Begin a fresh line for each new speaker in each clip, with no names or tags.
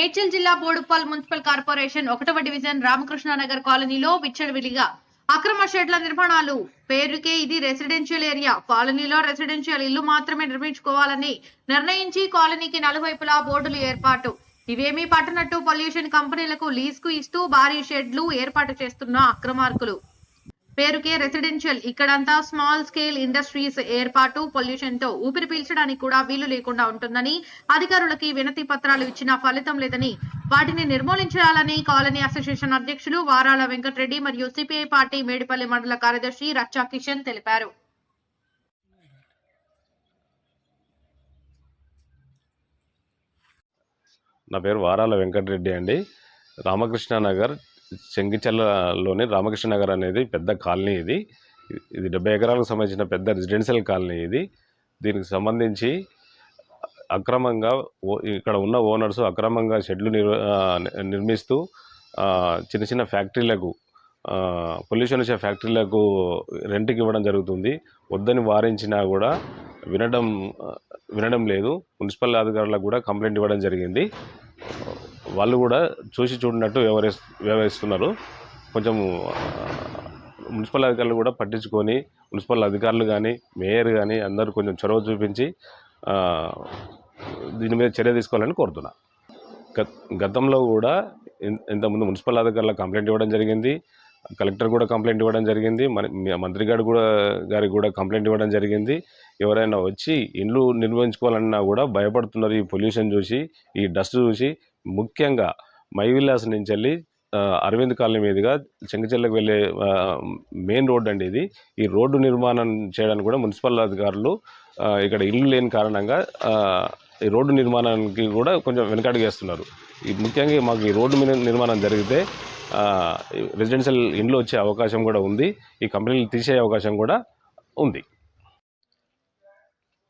మేడ్చల్ జిల్లా Boduppal municipal corporation ఒకటవ division Ramakrishnanagar కాలనీలో విచ్చలవిడిగా అక్రమ షెడ్ల నిర్మాణాలు. పేరుకే ఇది రెసిడెన్షియల్ ఏరియా. కాలనీలో రెసిడెన్షియల్ ఇల్లు మాత్రమే నిర్మించుకోవాలని నిర్ణయించి కాలనీకి నలువైపులా బోర్డులు ఏర్పాటు. ఇవేమీ పట్టనట్టు పొల్యూషన్ కంపెనీలకు లీజ్కు ఇస్తూ భారీ షెడ్లు ఏర్పాటు చేస్తున్న అక్రమార్కులు. పేరుకే రెసిడెన్షియల్. ఇక్కడంతా స్మాల్ స్కేల్ ఇండస్ట్రీస్ ఏర్పాటు పొల్యూషన్తో ఊపిరి పీల్చడానికి కూడా వీలు లేకుండా ఉంటుందని అధికారులకి వినతి పత్రాలు ఇచ్చినా ఫలితం లేదని వాటిని నిర్మూలించాలని కాలనీ అసోసియేషన్ అధ్యక్షులు వారాల వెంకటరెడ్డి మరియు సిపిఐ పార్టీ మేడిపల్లి మండల కార్యదర్శి రచ్చా కిషన్ తెలిపారు.
నా పేరు వారాల వెంకటరెడ్డి అండి. రామకృష్ణ నగర్ చెంగిచెల్లలోని రామకృష్ణ నగర్ అనేది పెద్ద కాలనీ ఇది. ఇది డెబ్బై ఎకరాలకు సంబంధించిన పెద్ద రెసిడెన్షియల్ కాలనీ ఇది. దీనికి సంబంధించి అక్రమంగా ఓ- ఇక్కడ ఉన్న ఓనర్స్ అక్రమంగా షెడ్లు నిర్ నిర్మిస్తూ చిన్న చిన్న ఫ్యాక్టరీలకు పొల్యూషన్ వచ్చే ఫ్యాక్టరీలకు రెంట్కి ఇవ్వడం జరుగుతుంది. వద్దని వారించినా కూడా వినడం వినడం లేదు. మున్సిపల్ అధికారులకు కూడా కంప్లైంట్ ఇవ్వడం జరిగింది. వాళ్ళు కూడా చూసి చూడనట్టు వ్యవహరి వ్యవహరిస్తున్నారు. కొంచెం మున్సిపల్ అధికారులు కూడా పట్టించుకొని మున్సిపల్ అధికారులు కానీ మేయర్ కానీ అందరూ కొంచెం చొరవ చూపించి దీని మీద చర్య తీసుకోవాలని కోరుతున్నా. గత గతంలో కూడా ఇంతకుముందు మున్సిపల్ అధికారుల కంప్లైంట్ ఇవ్వడం జరిగింది. కలెక్టర్ కూడా కంప్లైంట్ ఇవ్వడం జరిగింది. మన మంత్రి గారు కూడా గారికి కూడా కంప్లైంట్ ఇవ్వడం జరిగింది. ఎవరైనా వచ్చి ఇండ్లు నిర్వహించుకోవాలన్నా కూడా భయపడుతున్నారు ఈ పొల్యూషన్ చూసి ఈ డస్ట్ చూసి. ముఖ్యంగా మై విలాస్ నుంచి వెళ్ళి అరవింద్ కాలనీ మీదుగా చెంగచెల్లకు వెళ్ళే మెయిన్ రోడ్ అండి ఇది. ఈ రోడ్డు నిర్మాణం చేయడానికి కూడా మున్సిపల్ అధికారులు ఇక్కడ ఇల్లు లేని కారణంగా ఈ రోడ్డు నిర్మాణానికి కూడా కొంచెం వెనకడుగేస్తున్నారు ఈ ముఖ్యంగా మాకు ఈ రోడ్డు మీద నిర్మాణం జరిగితే రెసిడెన్షియల్ ఇండ్లు వచ్చే అవకాశం కూడా ఉంది. ఈ కంపెనీలు తీసే అవకాశం కూడా ఉంది.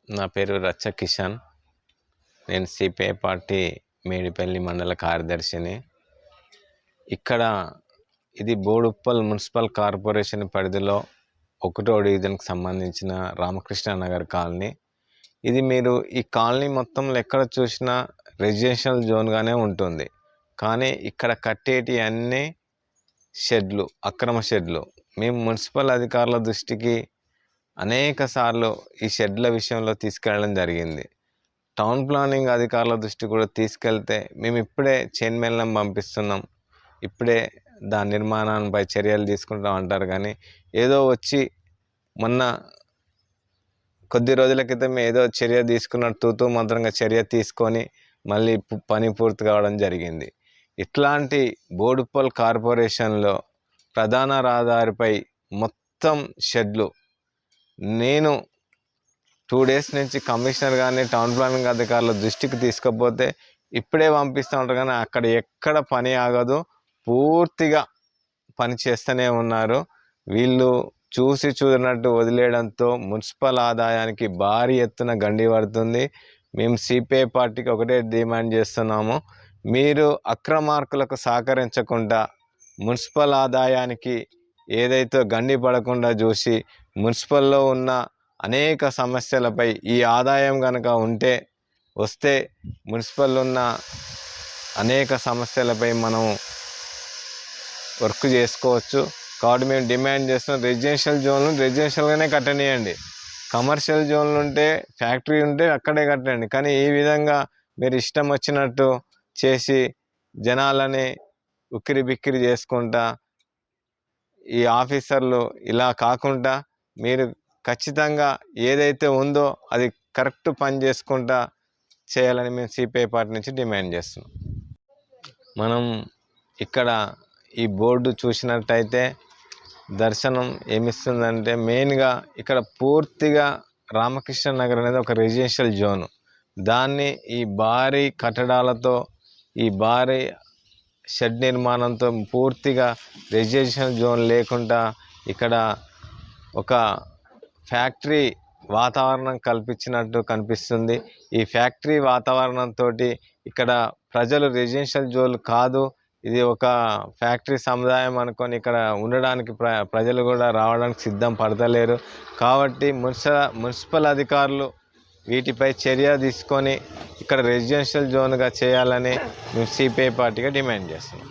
నా పేరు రచ్చ కిషన్. నేను సిపిఐ పార్టీ మేడిపల్లి మండల కార్యదర్శిని. ఇక్కడ ఇది బోడుప్పల్ మున్సిపల్ కార్పొరేషన్ పరిధిలో ఒకటో డివిజన్కి సంబంధించిన రామకృష్ణ నగర్ కాలనీ. ఇది మీరు ఈ కాలనీ మొత్తంలో ఎక్కడ చూసినా రెసిడెన్షియల్ జోన్గానే ఉంటుంది. కానీ ఇక్కడ కట్టేటి అన్నీ షెడ్లు అక్రమ షెడ్లు. మేము మున్సిపల్ అధికారుల దృష్టికి అనేక సార్లు ఈ షెడ్ల విషయంలో తీసుకెళ్ళడం జరిగింది. టౌన్ ప్లానింగ్ అధికారుల దృష్టి కూడా తీసుకెళ్తే మేము ఇప్పుడే చైన్మెన్లను పంపిస్తున్నాం. ఇప్పుడే దాని నిర్మాణంపై చర్యలు తీసుకుంటాం అంటారు కానీ ఏదో వచ్చి మొన్న కొద్ది రోజుల క్రితం ఏదో చర్య తీసుకున్నట్టు తూతూ మంత్రంగా చర్య తీసుకొని మళ్ళీ పని పూర్తి కావడం జరిగింది. ఇట్లాంటి బోడుపల్ కార్పొరేషన్లో ప్రధాన రహదారిపై మొత్తం షెడ్లు నేను టూ డేస్ నుంచి కమిషనర్ కానీ టౌన్ ప్లానింగ్ అధికారుల దృష్టికి తీసుకపోతే ఇప్పుడే పంపిస్తూ ఉంటారు కానీ అక్కడ ఎక్కడ పని ఆగదు. పూర్తిగా పని చేస్తూనే ఉన్నారు. వీళ్ళు చూసి చూడనట్టు వదిలేయడంతో మున్సిపల్ ఆదాయానికి భారీ ఎత్తున గండి పడుతుంది. మేము సిపిఐ పార్టీకి ఒకటే డిమాండ్ చేస్తున్నాము. మీరు అక్రమార్కులకు సహకరించకుండా మున్సిపల్ ఆదాయానికి ఏదైతే గండి పడకుండా చూసి మున్సిపల్లో ఉన్న అనేక సమస్యలపై ఈ ఆదాయం కనుక ఉంటే వస్తే మున్సిపల్ ఉన్న అనేక సమస్యలపై మనం వర్క్ చేసుకోవచ్చు. కాబట్టి మేము డిమాండ్ చేస్తున్నాం రెసిడెన్షియల్ జోన్లు రెసిడెన్షియల్గానే కట్టనియండి. కమర్షియల్ జోన్లు ఉంటే ఫ్యాక్టరీ ఉంటే అక్కడే కట్టండి. కానీ ఈ విధంగా మీరు ఇష్టం వచ్చినట్టు చేసి జనాలని ఉక్కిరి బిక్కిరి చేసుకుంటా ఈ ఆఫీసర్లు ఇలా కాకుండా మీరు ఖచ్చితంగా ఏదైతే ఉందో అది కరెక్ట్ పని చేసుకుంటా చేయాలని మేము సిపిఐ పార్టీ నుంచి డిమాండ్ చేస్తున్నాం. మనం ఇక్కడ ఈ బోర్డు చూసినట్టయితే దర్శనం ఏమిస్తుందంటే మెయిన్గా ఇక్కడ పూర్తిగా రామకృష్ణ నగర్ అనేది ఒక రెసిడెన్షియల్ జోను. దాన్ని ఈ భారీ కట్టడాలతో ఈ భారీ షెడ్ నిర్మాణంతో పూర్తిగా రెసిడెన్షియల్ జోన్ లేకుండా ఇక్కడ ఒక ఫ్యాక్టరీ వాతావరణం కల్పించినట్టు కనిపిస్తుంది. ఈ ఫ్యాక్టరీ వాతావరణంతో ఇక్కడ ప్రజలు రెసిడెన్షియల్ జోన్ కాదు. ఇది ఒక ఫ్యాక్టరీ సముదాయం అనుకొని ఇక్కడ ఉండడానికి ప్ర ప్రజలు కూడా రావడానికి సిద్ధం పడతలేరు. కాబట్టి మున్స మున్సిపల్ అధికారులు వీటిపై చర్య తీసుకొని ఇక్కడ రెసిడెన్షియల్ జోన్గా చేయాలని మేము సిపిఐ పార్టీగా డిమాండ్ చేస్తున్నాం.